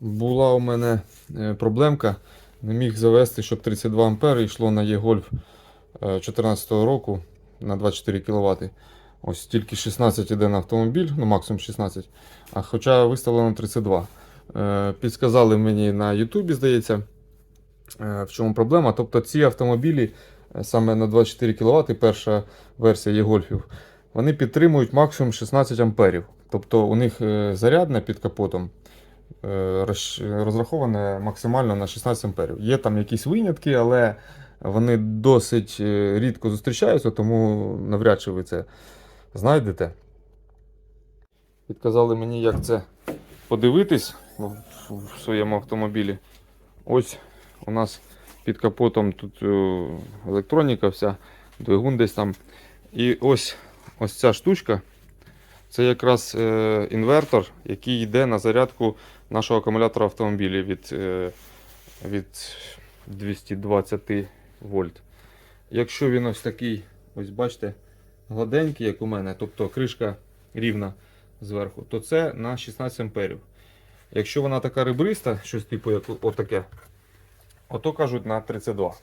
Була у мене е, проблемка. Не міг завести, щоб 32 ампери йшло на Є-Гольф 2014 року на 24 кВт. Ось тільки 16 іде на автомобіль, ну максимум 16, а хоча виставлено 32. Е, Підсказали мені на Ютубі, здається, е, в чому проблема. Тобто ці автомобілі е, саме на 24 кВт, перша версія Є-Гольфів, вони підтримують максимум 16 амперів. Тобто у них е, зарядне під капотом е, розраховане максимально на 16 амперів. Є там якісь винятки, але вони досить е, рідко зустрічаються, тому навряд чи ви це знайдете. Підказали мені, як це подивитись в, в своєму автомобілі. Ось у нас під капотом тут е, електроніка, вся, двигун десь там. І ось, ось ця штучка. Це якраз е, інвертор, який йде на зарядку нашого акумулятора автомобіля від, е, від 220 вольт. Якщо він ось такий, ось бачите, гладенький, як у мене, тобто кришка рівна зверху, то це на 16 амперів. Якщо вона така ребриста, щось типу як отаке, ото кажуть на 32.